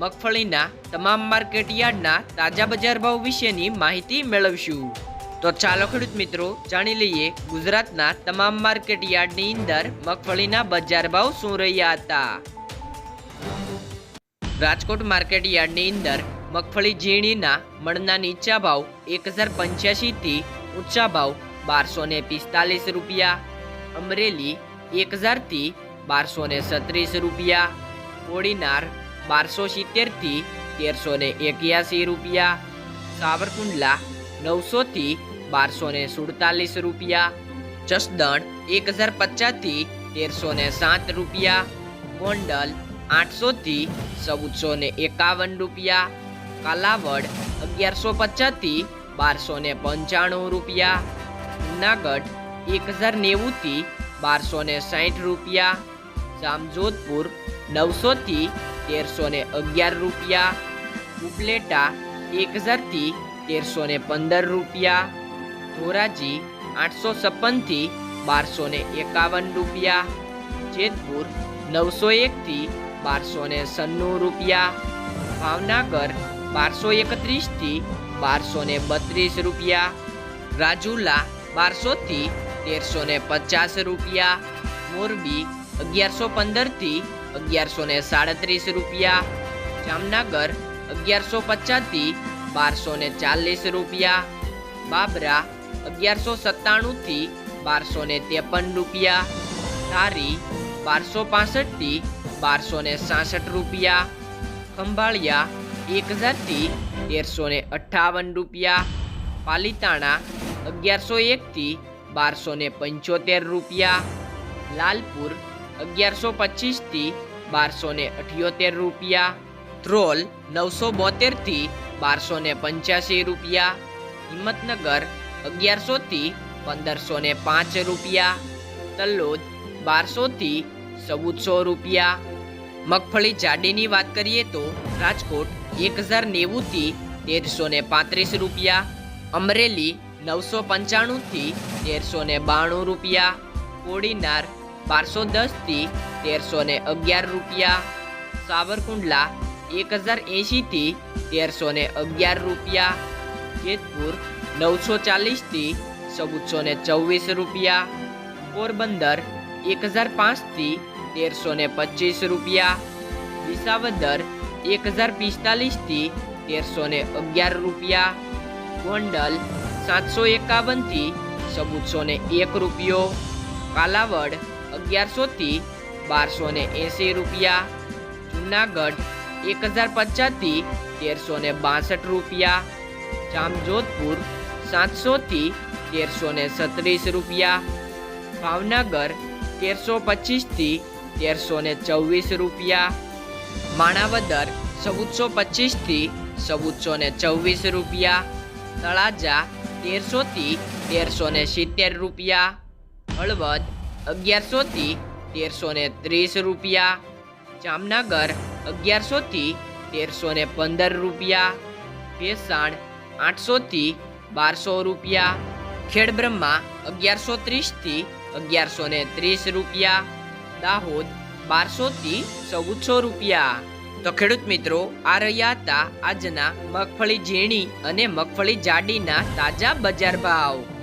મગફળીના તમામ માર્કેટ યાર્ડના તાજા બજાર ભાવ વિશેની માહિતી મેળવશું. તો ચાલો ખેડૂત મિત્રો, જાણી લઈએ ગુજરાતના તમામ માર્કેટ યાર્ડની અંદર મગફળીના બજાર ભાવ શું રહ્યા હતા. રાજકોટ માર્કેટ યાર્ડની અંદર મગફળી ઝીણીના મણના નીચા ભાવ એક હજાર પંચ્યાસીથી ઊંચા ભાવ બારસો ને પિસ્તાલીસ રૂપિયા. અમરેલી એક હજારથી બારસો ને સત્રીસ રૂપિયા. કોડીનાર બારસો સિત્તેરથી તેરસો ને એક્યાસી રૂપિયા, સાવરકુંડલા નવસોથી બારસો ને સુડતાલીસ રૂપિયા, જસદણ એક હજાર પચાસથી તેરસો ને સાત રૂપિયા, ગોંડલ આઠસોથી ચૌદસો ને એકાવન રૂપિયા, કાલાવડ અગિયારસો પચાસથી બારસો ને પંચાણું રૂપિયા, જુનાગઢ એક હજાર નેવુંથી બારસો ને સાઠ રૂપિયા, જામજોધપુર નવસોથી તેરસો ને અગિયાર રૂપિયા. ઉપલેટા એક હજારથી તેરસો ને પંદર રૂપિયા. ધોરાજી આઠસો છપ્પનથી બારસો ને એકાવન રૂપિયા. જેતપુર નવસો એકથી બારસો ને સન્નું રૂપિયા. ભાવનગર બારસો એકત્રીસથી બારસો ને બત્રીસ રૂપિયા. રાજુલા બારસોથી તેરસો ને પચાસ રૂપિયા. મોરબી અગિયારસો પંદરથી અગિયારસો ને સાડત્રીસ રૂપિયા, જામનગર અગિયારસો પચાસથી બારસો ને ચાલીસ રૂપિયા, બાબરા અગિયારસો સત્તાણુંથી બારસો ને ત્રેપન રૂપિયા, ધારી બારસો પાસઠથી બારસો ને સાસઠ રૂપિયા, ખંભાળિયા એક હજારથી તેરસો ને અઠ્ઠાવન રૂપિયા, પાલીતાણા અગિયારસો એકથી બારસો ને પંચોતેર રૂપિયા, લાલપુર અગિયારસો પચીસથી બારસો ને અઠ્યોતેર રૂપિયા. ધ્રોલ નવસો બોતેરથી બારસો ને પંચ્યાસી રૂપિયા. હિંમતનગર અગિયારસોથી પંદરસો ને પાંચ રૂપિયા. તલોદ બારસોથી ચૌદસો રૂપિયા. મગફળી જાડીની વાત કરીએ તો રાજકોટ એક હજાર નેવુંથી તેરસો ને પાંત્રીસ રૂપિયા. અમરેલી નવસો પંચાણુંથી તેરસો ને બાણું રૂપિયા. કોડીનાર બારસો દસથી તેરસો ને અગિયાર રૂપિયા. સાવરકુંડલા એક હજાર એંશીથી તેરસો ને અગિયાર રૂપિયા. જેતપુર નવસો ચાલીસથી ચૌદસો ને ચોવીસ રૂપિયા. પોરબંદર એક હજાર પાંચથી તેરસો ને પચીસ રૂપિયા. વિસાવદર એક હજાર પિસ્તાલીસથી તેરસો ને અગિયાર રૂપિયા. ગોંડલ સાતસો એકાવનથી ચૌદસો ને એક રૂપિયો. કાલાવડ અગિયારસોથી બારસો ને એંસી રૂપિયા. જુનાગઢ એક હજાર પચાસથી તેરસો ને બાસઠ રૂપિયા. જામજોધપુર સાતસોથી તેરસો ને છત્રીસ રૂપિયા. ભાવનગર તેરસો પચીસથી તેરસો ને ચોવીસ રૂપિયા. માણાવદર ચૌદસો પચીસથી ચૌદસો ને ચોવીસ રૂપિયા. તળાજા તેરસોથી તેરસો ને સિત્તેર રૂપિયા. હળવદ અગિયારસોથી તેરસો ને ત્રીસ રૂપિયા. જામનગર અગિયારસોથી તેરસો ને પંદર રૂપિયા. ભેસાણ આઠસોથી બારસો રૂપિયા. ખેડબ્રહ્મા અગિયારસો ત્રીસથી અગિયારસો ને ત્રીસ રૂપિયા. દાહોદ બારસોથી ચૌદસો રૂપિયા. તો ખેડૂત મિત્રો, આ રહ્યા હતા આજના મગફળી ઝીણી અને મગફળી જાડીના તાજા બજાર ભાવ.